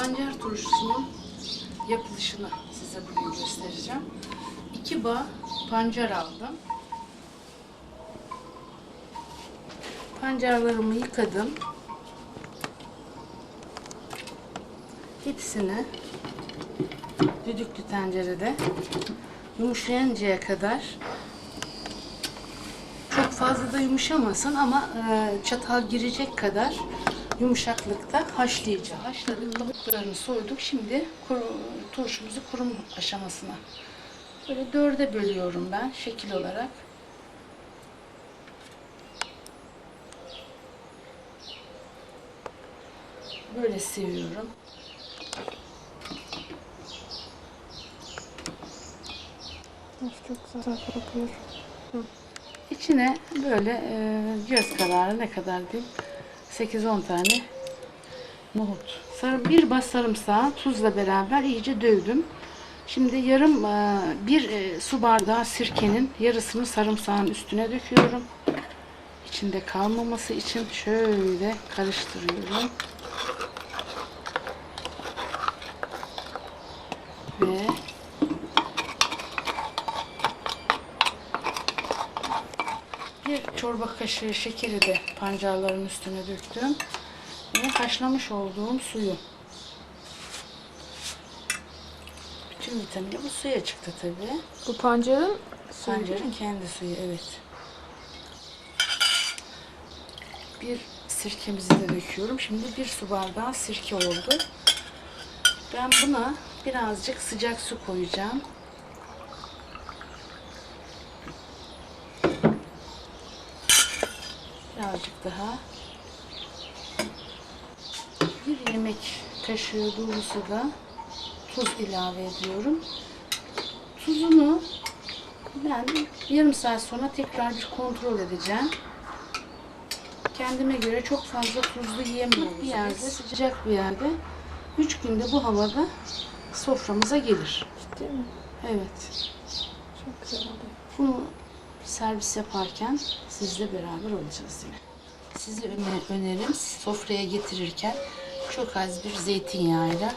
Pancar turşusunun yapılışını size bugün göstereceğim. İki bağ pancar aldım. Pancarlarımı yıkadım. Hepsini düdüklü tencerede yumuşayıncaya kadar çok fazla da yumuşamasın ama e, çatal girecek kadar yumuşaklıkta haşlayacağız. Haşladık, kabuklarını soyduk. Şimdi kuru, turşumuzu kurum aşamasına. Böyle dörde bölüyorum ben şekil olarak. Böyle seviyorum. Çok güzel kokuyor. İçine böyle e, göz kararı ne kadar diyeyim 8-10 tane nohut. Sarı, bir bas sarımsağı tuzla beraber iyice dövdüm. Şimdi yarım e, bir e, su bardağı sirkenin yarısını sarımsağın üstüne döküyorum. İçinde kalmaması için şöyle karıştırıyorum. Ve Bir çorba kaşığı şekeri de pancarların üstüne döktüm. Ve haşlamış olduğum suyu. Bütün vitamini bu suya çıktı tabii. Bu pancarın suyu Pancarın kendi suyu evet. Bir sirkemizi de döküyorum. Şimdi bir su bardağı sirke oldu. Ben buna birazcık sıcak su koyacağım. Birazcık daha. Bir yemek kaşığı dolusu da tuz ilave ediyorum. Tuzunu ben yarım saat sonra tekrar bir kontrol edeceğim. Kendime göre çok fazla tuzlu yiyemiyoruz. Bir yerde, sıcak bir yerde. Üç günde bu havada soframıza gelir. Değil mi? Evet. Çok güzel oluyor. Bunu servis yaparken sizle beraber olacağız yine. Size öner- önerim sofraya getirirken çok az bir zeytinyağıyla